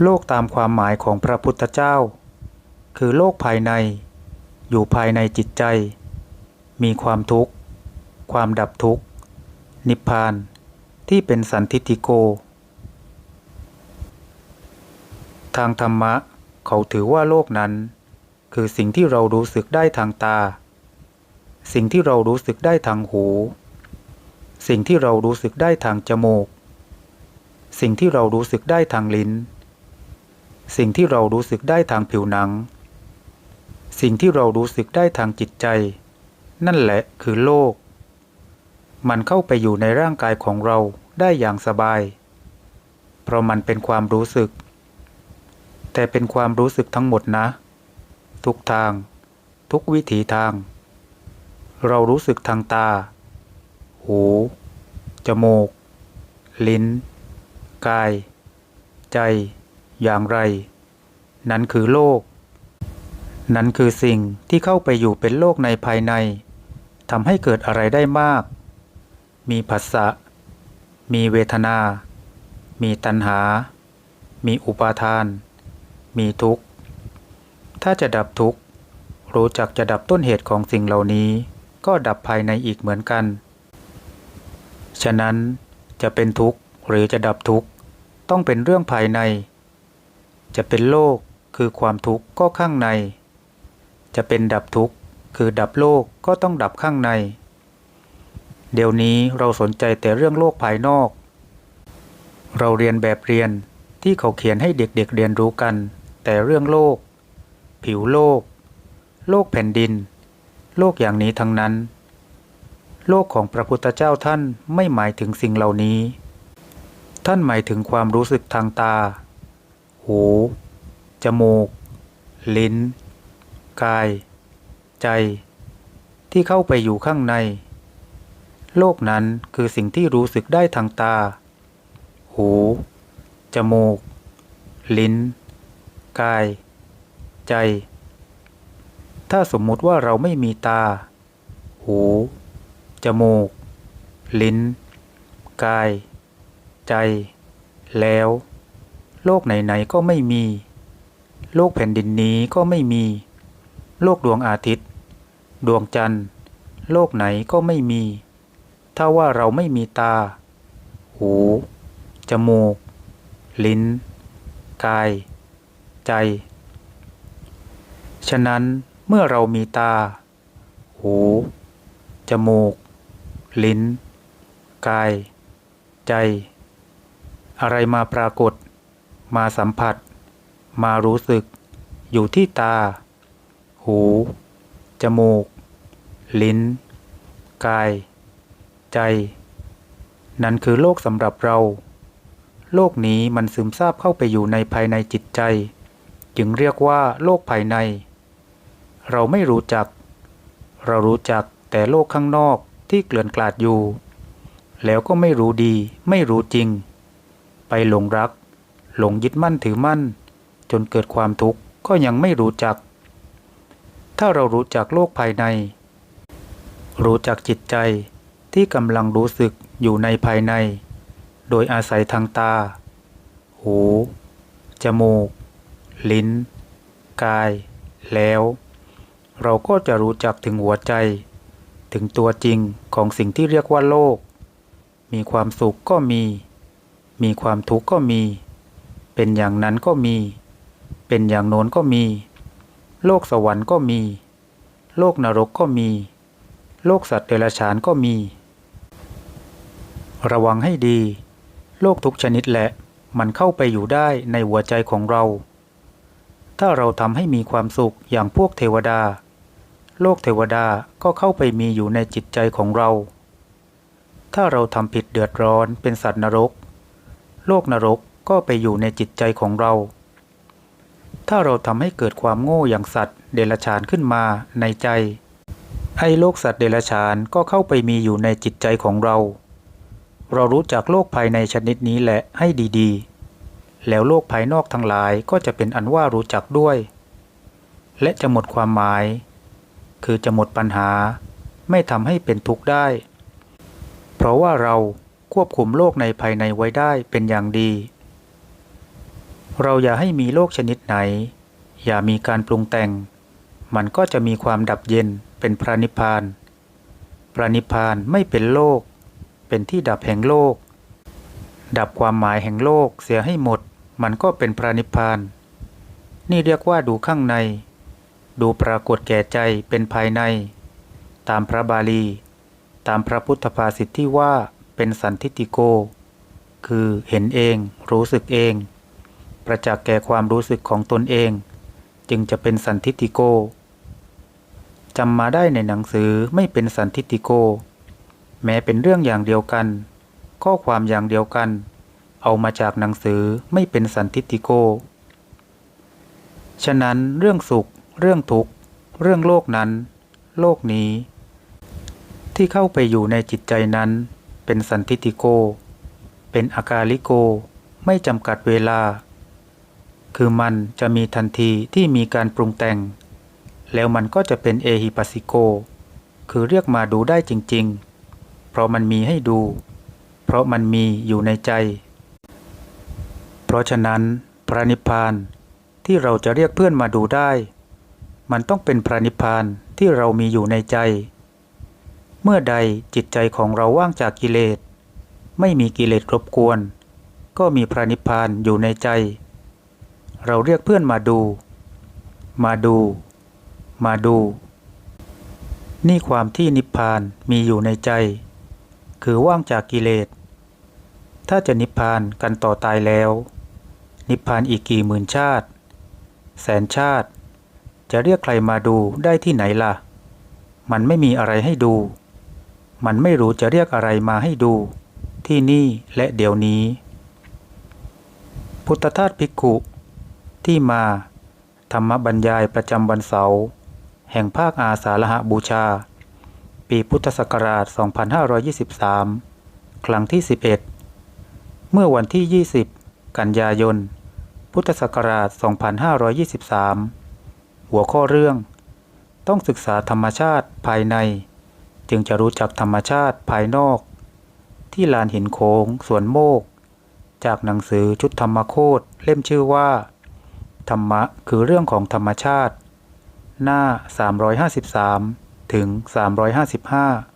โลกตามความหมายของพระพุทธเจ้า คือโลกภายใน อยู่ภายในจิตใจ มีความทุกข์ ความดับทุกข์ นิพพานที่เป็นสันทิฏฐิโก ทางธรรมะ เขาถือว่าโลกนั้น คือสิ่งที่เรารู้สึกได้ทางตา สิ่งที่เรารู้สึกได้ทางหู สิ่งที่เรารู้สึกได้ทางจมูก สิ่งที่เรารู้สึกได้ทางลิ้น สิ่งที่เรารู้สึกได้ทางผิวหนัง สิ่งที่เรารู้สึกได้ทางจิตใจ นั่นแหละคือโลก มันเข้าไปอยู่ในร่างกายของเราได้อย่างสบาย เพราะมันเป็นความรู้สึก แต่เป็นความรู้สึกทั้งหมดนะ ทุกทาง ทุกวิถีทาง เรารู้สึกทางตา หู จมูก ลิ้น กาย ใจ อย่างไร นั้นคือโลก นั้นคือสิ่งที่เข้าไปอยู่เป็นโลกในภายในทำให้เกิดอะไรได้มาก มีผัสสะ มีเวทนา มีตัณหา มีอุปาทาน มีทุกข์ ถ้าจะดับทุกข์ รู้จักจะดับต้นเหตุของสิ่งเหล่านี้ ก็ดับภายในอีกเหมือนกัน ฉะนั้นจะเป็นทุกข์หรือจะดับทุกข์ ต้องเป็นเรื่องภายใน จะเป็นโลกคือความทุกข์ก็ข้างใน จะเป็นดับทุกข์คือดับโลกก็ต้องดับข้างใน เดี๋ยวนี้เราสนใจแต่เรื่องโลกภายนอก เราเรียนแบบเรียนที่เขาเขียนให้เด็กๆเเรียนรู้กัน แต่เรื่องโลก ผิวโลก โลกแผ่นดิน โลกอย่างนี้ทั้งนั้น โลกของพระพุทธเจ้าท่านไม่หมายถึงสิ่งเหล่านี้ ท่านหมายถึงความรู้สึกทางตา หู จมูก ลิ้น กาย ใจ ที่เข้าไปอยู่ข้างใน โลกนั้นคือสิ่งที่รู้สึกได้ทางตา หู จมูก ลิ้น กาย ใจ ถ้าสมมุติว่าเราไม่มีตา หู จมูก ลิ้น กาย ใจ แล้ว โลกไหนๆก็ไม่มี โลกแผ่นดินนี้ก็ไม่มี โลกดวงอาทิตย์ ดวงจันทร์ โลกไหนก็ไม่มี ถ้าว่าเราไม่มีตา หู จมูก ลิ้น กาย ใจ ฉะนั้นเมื่อเรามีตา หู จมูก ลิ้น กาย ใจ อะไรมาปรากฏ มาสัมผัส มารู้สึก อยู่ที่ตา หู จมูก ลิ้น กาย ใจ นั่นคือโลกสำหรับเรา โลกนี้มันซึมซาบเข้าไปอยู่ในภายในจิตใจ จึงเรียกว่าโลกภายใน เราไม่รู้จัก เรารู้จักแต่โลกข้างนอกที่เกลื่อนกลาดอยู่ แล้วก็ไม่รู้ดี ไม่รู้จริง ไปหลงรัก หลงยึดมั่นถือมั่น จนเกิดความทุกข์ก็ยังไม่รู้จัก ถ้าเรารู้จักโลกภายใน รู้จักจิตใจที่กำลังรู้สึกอยู่ในภายใน โดยอาศัยทางตา หู จมูก ลิ้น กาย แล้ว เราก็จะรู้จักถึงหัวใจ ถึงตัวจริงของสิ่งที่เรียกว่าโลก มีความสุขก็มี มีความทุกข์ก็มี เป็นอย่างนั้นก็มี เป็นอย่างโน้นก็มี โลกสวรรค์ก็มี โลกนรกก็มี โลกสัตว์เดรัจฉานก็มี ระวังให้ดี โลกทุกชนิดแหละ มันเข้าไปอยู่ได้ในหัวใจของเรา ถ้าเราทำให้มีความสุขอย่างพวกเทวดา โลกเทวดาก็เข้าไปมีอยู่ในจิตใจของเรา ถ้าเราทำผิดเดือดร้อนเป็นสัตว์นรก โลกนรก ก็ไปอยู่ในจิตใจของเรา ถ้าเราทำให้เกิดความโง่อย่างสัตว์เดรัจฉานขึ้นมาในใจ ไอ้โลกสัตว์เดรัจฉานก็เข้าไปมีอยู่ในจิตใจของเรา เรารู้จักโลกภายในชนิดนี้แหละให้ดีๆ แล้วโลกภายนอกทั้งหลายก็จะเป็นอันว่ารู้จักด้วย และจะหมดความหมาย คือจะหมดปัญหา ไม่ทำให้เป็นทุกข์ได้ เพราะว่าเราควบคุมโลกในภายในไว้ได้เป็นอย่างดี เราอย่าให้มีโลกชนิดไหน อย่ามีการปรุงแต่ง มันก็จะมีความดับเย็นเป็นพระนิพพาน พระนิพพานไม่เป็นโลก เป็นที่ดับแห่งโลก ดับความหมายแห่งโลกเสียให้หมด มันก็เป็นพระนิพพาน นี่เรียกว่าดูข้างใน ดูปรากฏแก่ใจเป็นภายใน ตามพระบาลี ตามพระพุทธภาษิตที่ว่าเป็นสันทิติโก คือเห็นเองรู้สึกเอง ประจักษ์แก่ความรู้สึกของตนเอง จึงจะเป็นสันทิติโกจำมาได้ในหนังสือไม่เป็นสันทิติโก แม้เป็นเรื่องอย่างเดียวกัน ข้อความอย่างเดียวกัน เอามาจากหนังสือไม่เป็นสันทิติโก ฉะนั้นเรื่องสุข เรื่องทุกข์ เรื่องโลกนั้น โลกนี้ ที่เข้าไปอยู่ในจิตใจนั้น เป็นสันทิติโก เป็นอากาลิโก ไม่จำกัดเวลา คือมันจะมีทันทีที่มีการปรุงแต่ง แล้วมันก็จะเป็นเอหิปัสสิโก คือเรียกมาดูได้จริงๆ เพราะมันมีให้ดู เพราะมันมีอยู่ในใจ เพราะฉะนั้น พระนิพพานที่เราจะเรียกเพื่อนมาดูได้ มันต้องเป็นพระนิพพานที่เรามีอยู่ในใจ เมื่อใดจิตใจของเราว่างจากกิเลส ไม่มีกิเลสรบกวน ก็มีพระนิพพานอยู่ในใจ เราเรียกเพื่อนมาดู มาดู มาดู นี่ความที่นิพพานมีอยู่ในใจ คือว่างจากกิเลส ถ้าจะนิพพานกันต่อตายแล้ว นิพพานอีกกี่หมื่นชาติ แสนชาติ จะเรียกใครมาดูได้ที่ไหนล่ะ มันไม่มีอะไรให้ดู มันไม่รู้จะเรียกอะไรมาให้ดู ที่นี่และเดี๋ยวนี้ พุทธทาสภิกขุ ที่มา ธรรมบรรยายประจำวันเสาร์แห่งภาคอาสาฬหบูชา ปีพุทธศักราช 2523 ครั้งที่ 11 เมื่อวันที่ 20 กันยายน พุทธศักราช 2523 หัวข้อเรื่อง ต้องศึกษาธรรมชาติภายใน จึงจะรู้จักธรรมชาติภายนอก ที่ลานหินโค้งสวนโมก จากหนังสือชุดธรรมโคตเล่มชื่อว่า ธรรมะคือเรื่องของธรรมชาติ หน้า 353 ถึง 355